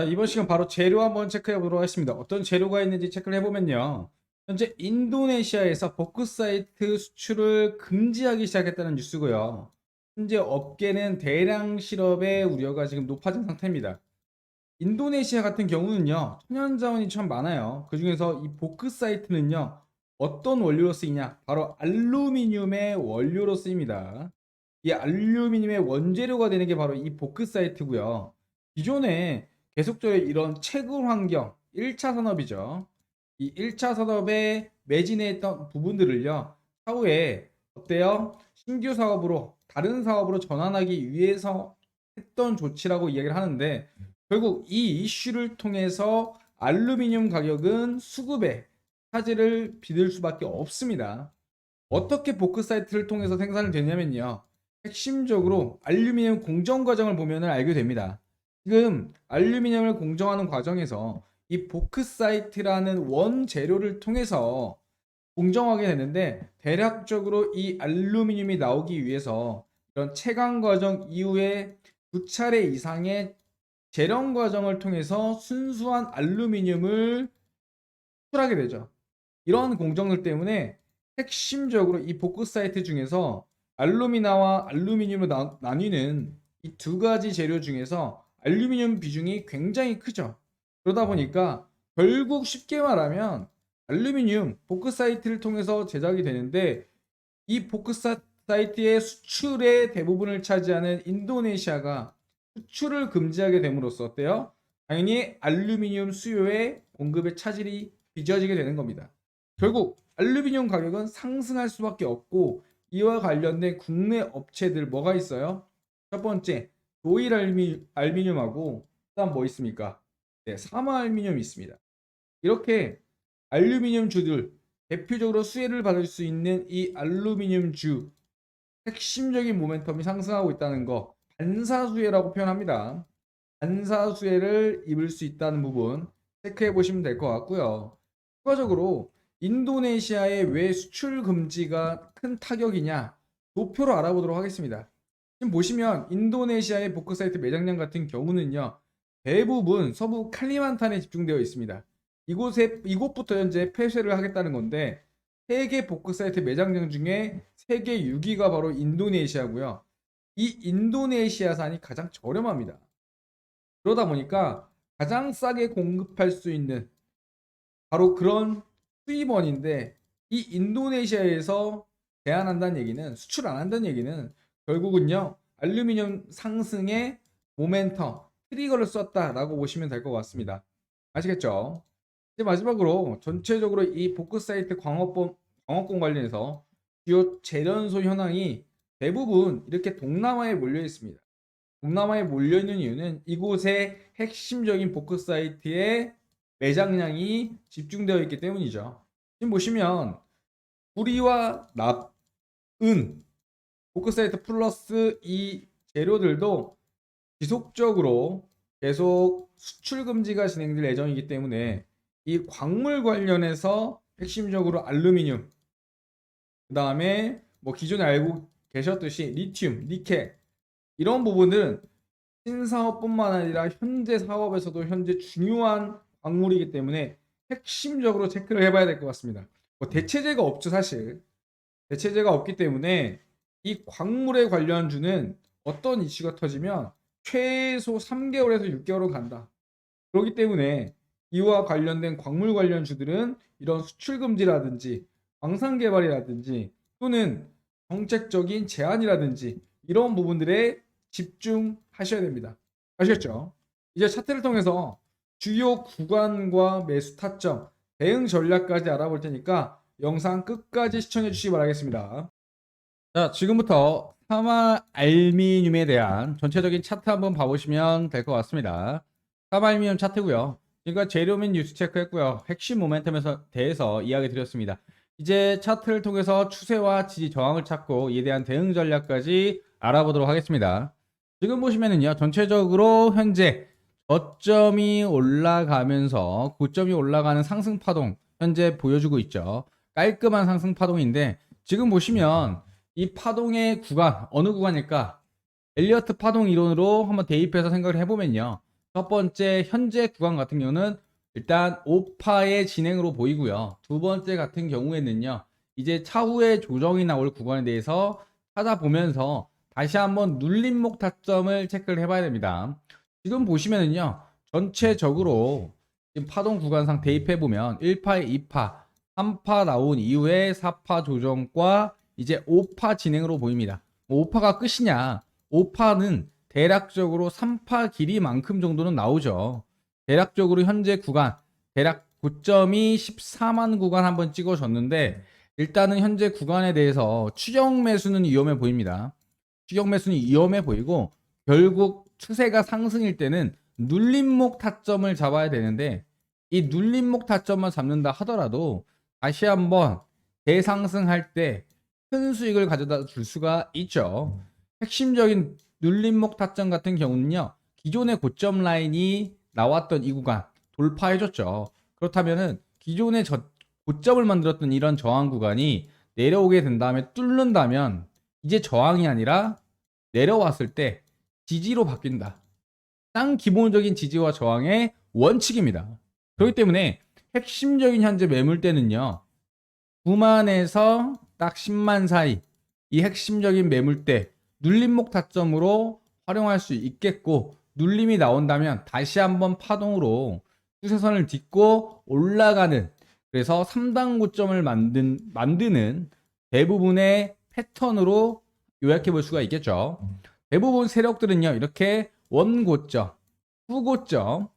자, 이번 시간 바로 재료 한번 체크해 보도록 하겠습니다. 어떤 재료가 있는지 체크를 해보면요. 현재 인도네시아에서 보크사이트 수출을 금지하기 시작했다는 뉴스고요. 현재 업계는 대량 실업의 우려가 지금 높아진 상태입니다. 인도네시아 같은 경우는요, 천연 자원이 참 많아요. 그 중에서 이 보크사이트는요, 어떤 원료로 쓰이냐? 바로 알루미늄의 원료로 쓰입니다. 이 알루미늄의 원재료가 되는 게 바로 이 보크사이트고요. 기존에 계속적으로 이런 채굴 환경 1차 산업이죠. 이 1차 산업에 매진해 있던 부분들을요. 차후에 어때요? 신규 사업으로 다른 사업으로 전환하기 위해서 했던 조치라고 이야기를 하는데 결국 이 이슈를 통해서 알루미늄 가격은 수급에 차질을 빚을 수밖에 없습니다. 어떻게 보크 사이트를 통해서 생산을 되냐면요. 핵심적으로 알루미늄 공정 과정을 보면 알게 됩니다. 지금 알루미늄을 공정하는 과정에서 이 보크사이트라는 원재료를 통해서 공정하게 되는데 대략적으로 이 알루미늄이 나오기 위해서 이런 채광 과정 이후에 두 차례 이상의 재련 과정을 통해서 순수한 알루미늄을 수출하게 되죠. 이런 공정들 때문에 핵심적으로 이 보크사이트 중에서 알루미나와 알루미늄으로 나, 나뉘는 이 두 가지 재료 중에서 알루미늄 비중이 굉장히 크죠. 그러다 보니까 결국 쉽게 말하면 알루미늄 보크사이트를 통해서 제작이 되는데 이 보크사이트의 수출의 대부분을 차지하는 인도네시아가 수출을 금지하게 됨으로써 어때요? 당연히 알루미늄 수요의 공급의 차질이 빚어지게 되는 겁니다. 결국 알루미늄 가격은 상승할 수밖에 없고 이와 관련된 국내 업체들 뭐가 있어요? 첫 번째 도일 알미, 알미늄하고 그다음 뭐 있습니까? 네, 사마 알미늄이 있습니다. 이렇게 알루미늄 주들 대표적으로 수혜를 받을 수 있는 이 알루미늄 주 핵심적인 모멘텀이 상승하고 있다는 거 반사수혜라고 표현합니다. 반사수혜를 입을 수 있다는 부분 체크해 보시면 될 것 같고요. 추가적으로 인도네시아의 왜 수출 금지가 큰 타격이냐 도표로 알아보도록 하겠습니다. 지금 보시면 인도네시아의 보크 사이트 매장량 같은 경우는요 대부분 서부 칼리만탄에 집중되어 있습니다. 이곳에 이곳부터 현재 폐쇄를 하겠다는 건데 세계 보크 사이트 매장량 중에 세계 6위가 바로 인도네시아고요. 이 인도네시아산이 가장 저렴합니다. 그러다 보니까 가장 싸게 공급할 수 있는 바로 그런 수입원인데 이 인도네시아에서 제한한다는 얘기는 수출 안 한다는 얘기는 결국은요 알루미늄 상승의 모멘텀 트리거를 썼다라고 보시면 될 것 같습니다. 아시겠죠? 이제 마지막으로 전체적으로 이 보크사이트 광업본 광업권 관련해서 주요 재련소 현황이 대부분 이렇게 동남아에 몰려 있습니다. 동남아에 몰려 있는 이유는 이곳에 핵심적인 보크사이트의 매장량이 집중되어 있기 때문이죠. 지금 보시면 구리와 납, 은, 보크사이트 플러스 이 재료들도 지속적으로 계속 수출 금지가 진행될 예정이기 때문에 이 광물 관련해서 핵심적으로 알루미늄, 그 다음에 뭐 기존에 알고 계셨듯이 리튬, 니켈 이런 부분은 신사업뿐만 아니라 현재 사업에서도 현재 중요한 광물이기 때문에 핵심적으로 체크를 해봐야 될 것 같습니다. 뭐 대체제가 없죠 사실. 대체제가 없기 때문에 이 광물에 관련 주는 어떤 이슈가 터지면 최소 3개월에서 6개월은 간다. 그렇기 때문에 이와 관련된 광물 관련 주들은 이런 수출 금지라든지 광산 개발이라든지 또는 정책적인 제한이라든지 이런 부분들에 집중하셔야 됩니다. 아시겠죠? 이제 차트를 통해서 주요 구간과 매수 타점, 대응 전략까지 알아볼 테니까 영상 끝까지 시청해 주시기 바라겠습니다. 자, 지금부터 사마 알미늄에 대한 전체적인 차트 한번 봐보시면 될 것 같습니다. 사마 알미늄 차트고요. 지금까지 재료 및 뉴스 체크했고요. 핵심 모멘텀에 대해서 이야기 드렸습니다. 이제 차트를 통해서 추세와 지지 저항을 찾고 이에 대한 대응 전략까지 알아보도록 하겠습니다. 지금 보시면은요, 전체적으로 현재 저점이 올라가면서 고점이 올라가는 상승 파동 현재 보여주고 있죠. 깔끔한 상승 파동인데 지금 보시면 이 파동의 구간 어느 구간일까? 엘리어트 파동 이론으로 한번 대입해서 생각을 해보면요. 첫 번째 현재 구간 같은 경우는 일단 5파의 진행으로 보이고요. 두 번째 같은 경우에는요. 이제 차후에 조정이 나올 구간에 대해서 찾아보면서 다시 한번 눌림목 타점을 체크를 해봐야 됩니다. 지금 보시면은요. 전체적으로 지금 파동 구간상 대입해 보면 1파에 2파, 3파 나온 이후에 4파 조정과 이제 5파 진행으로 보입니다. 5파가 끝이냐? 5파는 대략적으로 3파 길이만큼 정도는 나오죠. 대략적으로 현재 구간, 대략 고점이 14만 구간 한번 찍어줬는데 일단은 현재 구간에 대해서 추격 매수는 위험해 보입니다. 추격 매수는 위험해 보이고 결국 추세가 상승일 때는 눌림목 타점을 잡아야 되는데 이 눌림목 타점만 잡는다 하더라도 다시 한번 대상승할 때 큰 수익을 가져다 줄 수가 있죠. 핵심적인 눌림목 타점 같은 경우는요. 기존의 고점 라인이 나왔던 이 구간 돌파해줬죠. 그렇다면은 기존의 저 고점을 만들었던 이런 저항 구간이 내려오게 된 다음에 뚫는다면 이제 저항이 아니라 내려왔을 때 지지로 바뀐다. 땅 기본적인 지지와 저항의 원칙입니다. 그렇기 때문에 핵심적인 현재 매물대는요. 9만에서 딱 10만 사이 이 핵심적인 매물대 눌림목 타점으로 활용할 수 있겠고 눌림이 나온다면 다시 한번 파동으로 추세선을 딛고 올라가는 그래서 3단 고점을 만든, 만드는 대부분의 패턴으로 요약해 볼 수가 있겠죠. 대부분 세력들은요, 이렇게 원고점, 후고점,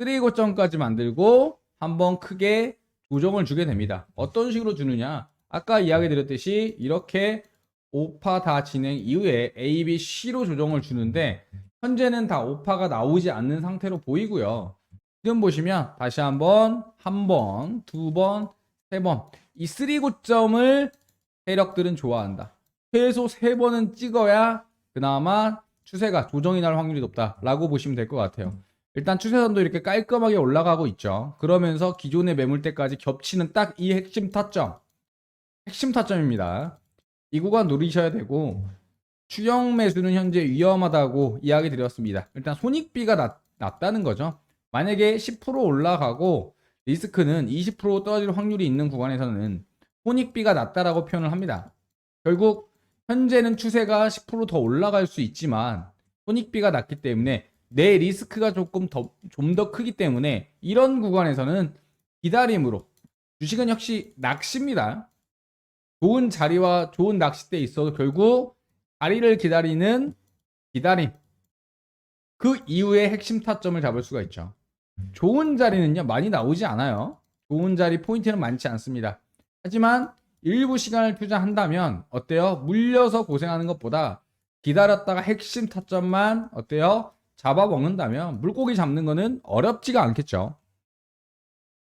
3고점까지 만들고 한번 크게 조정을 주게 됩니다. 어떤 식으로 주느냐? 아까 이야기 드렸듯이 이렇게 5파 다 진행 이후에 A, B, C로 조정을 주는데 현재는 다 5파가 나오지 않는 상태로 보이고요. 지금 보시면 다시 한번 한 번, 두 번, 세 번. 이 3고점을 세력들은 좋아한다. 최소 세 번은 찍어야 그나마 추세가 조정이 날 확률이 높다라고 보시면 될 것 같아요. 일단 추세선도 이렇게 깔끔하게 올라가고 있죠. 그러면서 기존의 매물대까지 겹치는 딱 이 핵심 타점. 핵심 타점입니다. 이 구간 노리셔야 되고 추경 매수는 현재 위험하다고 이야기 드렸습니다. 일단 손익비가 낮, 낮다는 거죠. 만약에 10% 올라가고 리스크는 20% 떨어질 확률이 있는 구간에서는 손익비가 낮다라고 표현을 합니다. 결국 현재는 추세가 10%더 올라갈 수 있지만 손익비가 낮기 때문에 내 리스크가 조금 더 좀 더 크기 때문에 이런 구간에서는 기다림으로 주식은 역시 낚시입니다. 좋은 자리와 좋은 낚싯대에 있어도 결국 자리를 기다리는 기다림. 그 이후에 핵심 타점을 잡을 수가 있죠. 좋은 자리는요, 많이 나오지 않아요. 좋은 자리 포인트는 많지 않습니다. 하지만 일부 시간을 투자한다면 어때요? 물려서 고생하는 것보다 기다렸다가 핵심 타점만 어때요? 잡아 먹는다면 물고기 잡는 거는 어렵지가 않겠죠.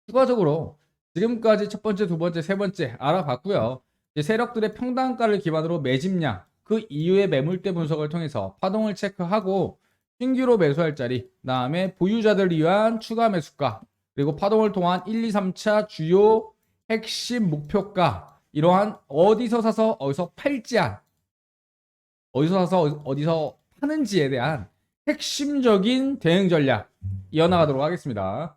추가적으로 지금까지 첫 번째, 두 번째, 세 번째 알아봤고요. 세력들의 평단가를 기반으로 매집량, 그 이후의 매물대 분석을 통해서 파동을 체크하고 신규로 매수할 자리, 그다음에 보유자들 위한 추가 매수가, 그리고 파동을 통한 1, 2, 3차 주요 핵심 목표가 이러한 어디서 사서 어디서 팔지 않 어디서 사서 어디- 어디서 파는지에 대한 핵심적인 대응 전략 이어나가도록 하겠습니다.